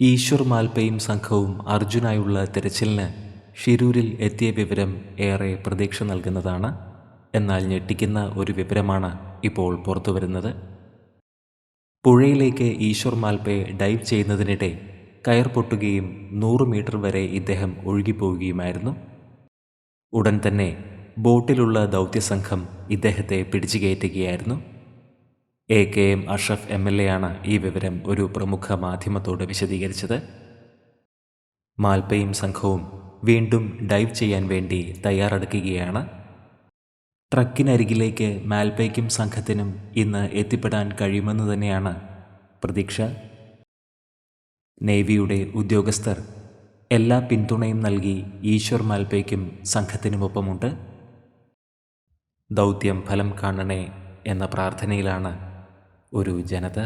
ഈശ്വർ മാൽപ്പയും സംഘവും അർജുനായുള്ള തിരച്ചിലിന് ഷിരൂരിൽ എത്തിയ വിവരം ഏറെ പ്രതീക്ഷ നൽകുന്നതാണ്. എന്നാൽ ഞെട്ടിക്കുന്ന ഒരു വിവരമാണ് ഇപ്പോൾ പുറത്തുവരുന്നത്. പുഴയിലേക്ക് ഈശ്വർ മാൽപ്പെ ഡൈവ് ചെയ്യുന്നതിനിടെ കയർ പൊട്ടുകയും നൂറ് മീറ്റർ വരെ ഇദ്ദേഹം ഒഴുകിപ്പോവുകയുമായിരുന്നു. ഉടൻ തന്നെ ബോട്ടിലുള്ള ദൗത്യസംഘം ഇദ്ദേഹത്തെ പിടിച്ചു കയറ്റുകയായിരുന്നു A K M Ashraf M L A ആണ് ഈ വിവരം ഒരു പ്രമുഖ മാധ്യമത്തോട് വിശദീകരിച്ചത്. മാൽപ്പയും സംഘവും വീണ്ടും ഡൈവ് ചെയ്യാൻ വേണ്ടി തയ്യാറെടുക്കുകയാണ്. ട്രക്കിനരികിലേക്ക് മാൽപ്പയ്ക്കും സംഘത്തിനും ഇന്ന് എത്തിപ്പെടാൻ കഴിയുമെന്ന് തന്നെയാണ് പ്രതീക്ഷ. നേവിയുടെ ഉദ്യോഗസ്ഥർ എല്ലാ പിന്തുണയും നൽകി ഈശ്വർ മാൽപ്പയ്ക്കും സംഘത്തിനുമൊപ്പമുണ്ട്. ദൗത്യം ഫലം കാണണേ എന്ന പ്രാർത്ഥനയിലാണ് ഒരു ജനത